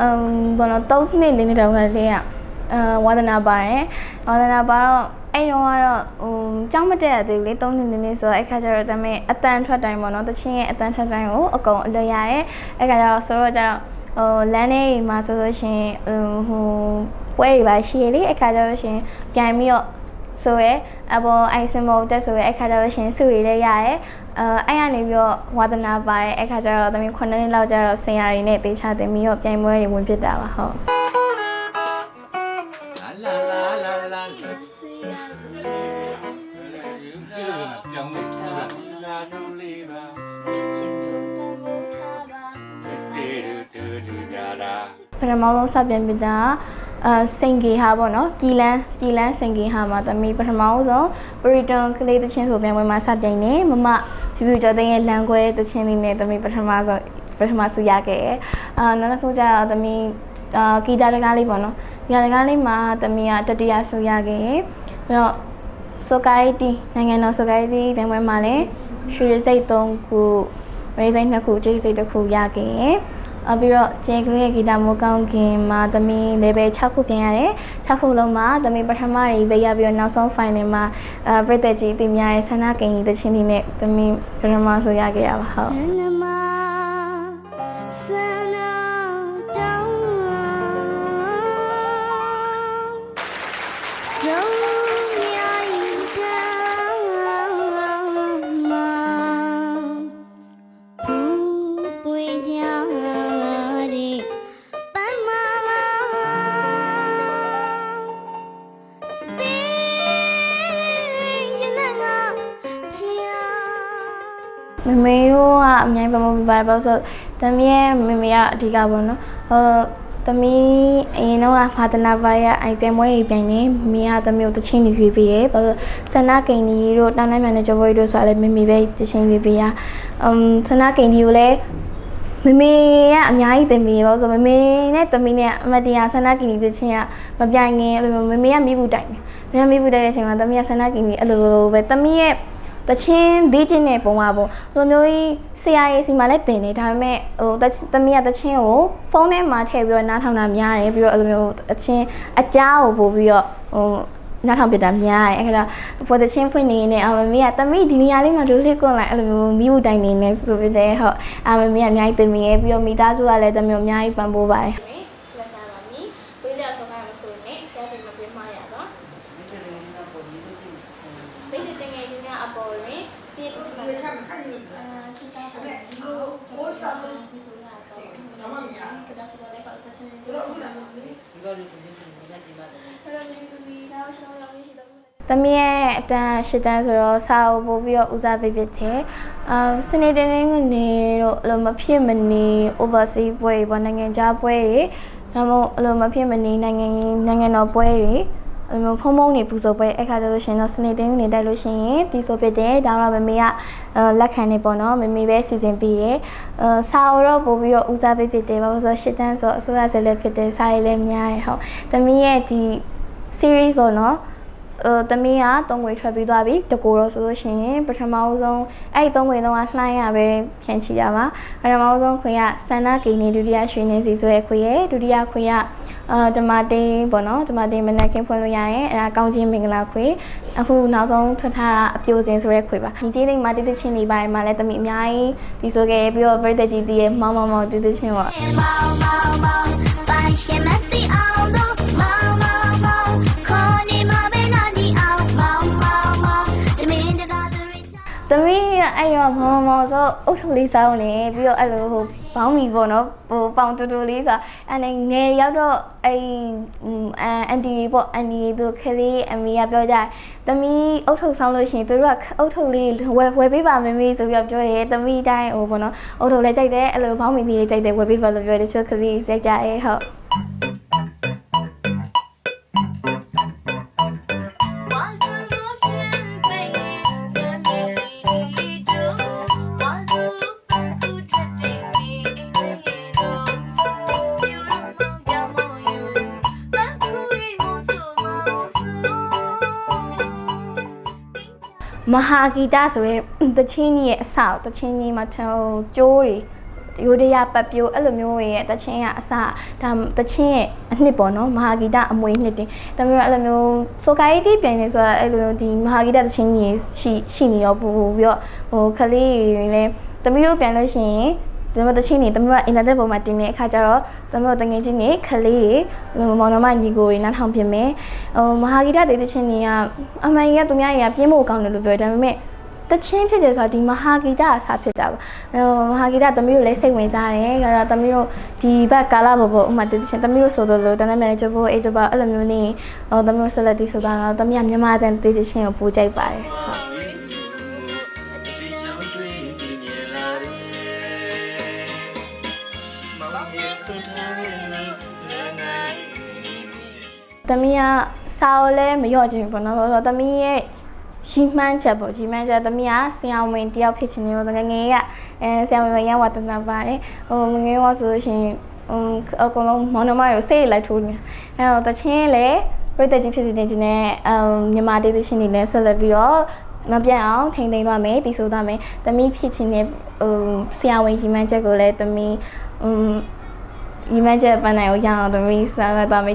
အမ်ဘောနော်၃နှစ်လေးနှစ်တောင်ကလေးကအာဝါသနာပါတယ်ဝါသနာပါတော့အဲ့တော့ကတော့ဟိုကြောင်းမတက်ရသေးဘူးလေ၃နှစ်လေးနှစ်ဆိုတော့အဲ့ခါကျတော့တမီးအတန်ထွက်တိုင်းပေါ့နော်တချင်းရဲ့အတန်ထွက်တိုင်းကိုအကုန်အလွယ်ရတယ်အဲ့ခါကျတော့ဆိုတော့ကျတော့ဟိုလမ်းထဲမှာဆိုလို့ရှိရင်ဟိုပွဲတွေပါရှိရလေအဲ့ခါကျတော့ရှင်ပြန်ပြီးတော့ ဆိုရဲအပေါ်အိုင်စင်မောတက်ဆိုရဲအဲ့ခါကျတော့ရှင်စုရည်လည်းရတယ်အဲအဲ့ကနေပြီးတော့ဝါသနာပါတယ်အဲ့ခါကျတော့သမီး9နှစ်လောက်ကျတော့ဆင်ရည်နဲ့တေချာတင်ပြီးတော့ပြိုင်ပွဲတွေဝင်ဖြစ်တာပါဟုတ်လာလာလာလာလာပြောင်းလိုက်တာလာဆုံးလေးပါတေတူတူတူဒါလာပထမဆုံးစပြန်ပြတာ အာစင်ဂေဟာပေါ့နော်ပြည်လန်းပြည်လန်းစင်ဂေဟာမှာသမီးပထမဆုံးပရီတွန်ကလေးတချင်းဆိုပြန်ပွဲမှာစပြိုင်နေမမဖြူဖြူကျော်သိန်းရဲ့လမ်းခွဲတချင်းလေးနဲ့သမီးပထမဆုံးပထမဆူရခဲ့ရအာနောက်တစ်ခုကျတော့သမီးအာဂီတာတကားလေးပေါ့နော်ဂီတာတကားလေးမှာသမီးကတတိယဆူရခဲ့ရပြီးတော့ဆိုကိုင်းတီနိုင်ငံတော်ဆိုကိုင်းတီပြန်ပွဲမှာလည်းရွှေရစိတ်၃ခုဝေးစိတ်၂ခုကျေးစိတ်တစ်ခုရခဲ့ ရအပြီးတော့ကျေကလေးရဲ့ဂီတမိုးကောင်းခင်မှာသမီး level 6ခုပြင်ရတယ်6ခုလုံးမှာသမီးပထမတွေပဲရပြီးတော့နောက်ဆုံး final မှာအဲပြည်သက်ကြီးတင်များရဲ့ဆန္ဒကိန်းကြီးတချင်းလေးနဲ့သမီးပထမဆိုရခဲ့ရပါဟုတ် မမေတို့ကအများကြီးပမပြပါပေါ့ဆိုတမီးရဲ့မမေကအဓိကပေါ့နော်ဟိုတမီးအရင်တော့ဖာသနာပါရအိုင်ပြန်မွေးပြိုင်နေမင်းကတမီးကိုတချင်းနေရွေးပေးရဲဘာလို့ဆန္ဒကိန်းကြီးတို့တာနိုင်မြန်တဲ့ကြော်ဘွေးတို့ဆိုလည်းမမေပဲတချင်းရွေးပေးရအမ်ဆန္ဒကိန်းကြီးကိုလည်းမမေကအများကြီးတင်ပေးပါဆိုမမေနဲ့တမီးနဲ့အမတရားဆန္ဒကိန်းကြီးတချင်းကမပြိုင်ခင်အဲ့လိုမမေကမိဘူးတိုင်တယ်မမေမိဘူးတိုင်တဲ့အချိန်မှာတမီးကဆန္ဒကိန်းကြီးအဲ့လိုပဲတမီးရဲ့ တချင်းဒီချင်းနဲ့ပုံပါပုံဘလိုမျိုးကြီးဆရာရေးစီမှာလည်းတင်နေဒါပေမဲ့ဟိုတသမီးကတချင်းကိုဖုန်းထဲမှာထည့်ပြီးတော့နားထောင်တာများတယ်ပြီးတော့အဲ့လိုမျိုးအချင်းအကြားကိုပို့ပြီးတော့ဟိုနားထောင်ပြတာများတယ်အဲ့ဒါပေါ်တချင်းဖွင့်နေနေအမမေကသမီးဒီနေရာလေးမှာဒုလေးကွန်လိုက်အဲ့လိုမျိုးမိဘူးတိုင်နေနေဆိုပြီးတဲ့ဟုတ်အမမေကအများကြီးတင်မိရဲ့ပြီးတော့မိသားစုကလည်းတမျိုးအများကြီးပံ့ပိုးပါတယ်လက်ခံပါ မီဝိလျောက်ဆောက်ကမဆိုနေဆရာတင်မပြမရတော့ basic တင်ငယ်ချင်းများအပေါ်တွင်စီးချင်ပါအာသူစားပါတယ်ဒီလိုဘိုးစားလို့ဒီဆိုရတော့တော့မမြာကဒါဆိုလည်းပတ်သက်နေတယ်တော့ဘူးလားအဲ့တော့ဒီဒီဒီတော့ရှောင်းလို့ရှိတော့တမီးရဲ့အတန်းရှစ်တန်းဆိုတော့စာအုပ်ပို့ပြီးတော့ဦးစားပေးဖြစ်တယ်။အာစနေတနင်္ဂနွေတို့အလိုမဖြစ်မနေ overseas ပွဲတွေပေါ့နိုင်ငံခြားပွဲတွေဒါမှမဟုတ်အလိုမဖြစ်မနေနိုင်ငံနိုင်ငံတော်ပွဲတွေ အလိုဖုံဖုံနေပူဇော်ပွဲအခါကျလို့ရှိရင်တော့စနေတင်းနေတိုက်လို့ရှိရင်တီးဆိုဖြစ်တယ်ဒါတော့မမေကအဲလက်ခံနေပေါ့နော်မမေပဲစီစဉ်ပေးရအဲစာအုပ်တော့ပို့ပြီးတော့ဦးစားပေးဖြစ်တယ်ဘာလို့ဆိုတော့ရှစ်တန်းဆိုတော့အစိုးရဆက်လက်ဖြစ်တယ်စာရေးလည်းများရဟုတ်တမီးရဲ့ဒီ series ပေါ့နော် အဲတမီးကသုံးငွေထွက်ပြီးသွားပြီတကူတော့ဆိုလို့ရှိရင်ပထမဆုံးအဲ့ဒီသုံးငွေတော့လှိုင်းရပဲဖြန့်ချီရပါပထမဆုံးခွေကဆန္ဒဂိနေဒုတိယရွှေနေစီဆိုရဲခွေရဲ့ဒုတိယခွေကအာတမတင်းပေါ့နော်တမတင်းမနက်ခင်းဖွင့်လို့ရရင်အဲဒါကောင်းချင်းမင်္ဂလာခွေအခုနောက်ဆုံးထွက်ထားတာအပြိုစင်ဆိုရဲခွေပါဒီကြီးလေးမှာတိတိချင်းနေပိုင်းမှာလည်းတမီအများကြီးဒီဆိုခဲ့ပြီးတော့ပြည့်တဲ့ကြီးတီးရဲ့မောင်မောင်မောင်တိတိချင်းပေါ့မောင်မောင်မောင်ပိုင်ရှင်မသိအောင်လို့မောင်မောင် မောင်ခေါ်နေမှာပဲနာဒီအောင်မောင်မောင်မောင်တမင်တကားသူရိချာတသမီးအဲ့ရောမောမောဆိုအုတ်ထုလေးစောင်းနေပြီးတော့အဲ့လိုဟိုဘောင်းမီပေါ့နော်ဟိုပေါင်တူတူလေးဆိုအဲ့နဲ့ငယ်ရောက်တော့အဲ့အန်တီပေါ့အန်တီသူခလေးအမေကပြောကြသမီးအုတ်ထုစောင်းလို့ရှိရင်သူတို့ကအုတ်ထုလေးဝယ်ဝယ်ပေးပါမမေဆိုပြီးတော့ပြောတယ်သမီးတိုင်းဟိုပေါ့နော်အုတ်ထုလည်းကြိုက်တယ်အဲ့လိုဘောင်းမီလေးကြိုက်တယ်ဝယ်ပေးပါလို့ပြောတယ်ချိုကလေးကြိုက်ကြရဲ့ဟုတ် မဟာဂီတဆိုရင်တချင်းကြီးရဲ့အစတချင်းကြီးမှာဟိုကျိုးတွေရိုးတရပတ်ပြိုးအဲ့လိုမျိုးရဲ့တချင်းကအစဒါတချင်းရဲ့အနှစ်ပေါ့နော်မဟာဂီတအမွေနှစ်တင်ဒါမျိုးအဲ့လိုမျိုးဆိုကာယတီပြန်နေဆိုတာအဲ့လိုမျိုးဒီမဟာဂီတတချင်းကြီးရှိရှိနေတော့ပူပူပြီးတော့ဟိုခလေးတွေလည်းတမီးတို့ပြန်လို့ရှိရင် ဒီမှာတချင်းနေတမီးကအင်တာနက်ပေါ်မှာတင်တဲ့အခါကျတော့တမီးတို့တငယ်ချင်းတွေခလေးတွေမောင်နှမညီကိုတွေနားထောင်ပြင်မယ်ဟိုမဟာဂီတတေတချင်းတွေကအမှန်ကြီးကသူများကြီးကပြင်းဖို့ကောင်းတယ်လို့ပြောတယ်ဒါပေမဲ့တချင်းဖြစ်တယ်ဆိုတာဒီမဟာဂီတအစားဖြစ်တာပါဟိုမဟာဂီတသမီးတို့လည်းစိတ်ဝင်စားတယ်ဒါတော့သမီးတို့ဒီဘက်ကာလာဘောဘောဥမာတေတချင်းသမီးတို့ဆိုတော့လို့တနက်မန်နေဂျာဘောအေးတော့အဲ့လိုမျိုးနေဟိုသမီးတို့ဆက်လက်တီဆိုတာတော့သမီးကမြန်မာတန်တေတချင်းကိုပူကြိုက်ပါတယ်ဟုတ် သမီးကစာအုပ်လည်းမလျော့ချင်ဘူးပေါ့နော်။ဘာလို့လဲဆိုတော့သမီးရဲ့ရီမှန်းချက်ပေါ့ရီမှန်းချက်သမီးကဆရာဝန်တယောက်ဖြစ်ချင်တယ်ပေါ့ငယ်ငယ်ကအဲဆရာဝန်ရန်ဝတ္တနာပါတယ်။ဟိုငယ်ငယ်ကဆိုလို့ရှိရင်အမ်အကုန်လုံးမောင်နှမတွေကိုစိတ်လိုက်ထိုးနေ။အဲတော့တချင်းလည်းပြည့်တဲ့ကြီးဖြစ်နေခြင်းနဲ့အမ်မြန်မာဒေသချင်းတွေနဲ့ဆက်လက်ပြီးတော့မပြတ်အောင်ထိန်သိမ်းသွားမယ်တည်ဆိုသွားမယ်။သမီးဖြစ်ချင်တဲ့ဟိုဆရာဝန်ရီမှန်းချက်ကိုလည်းသမီး အမ်ရီမှန်းချက်ပန်းနိုင်ကိုရအောင်သမီးစားသွားမ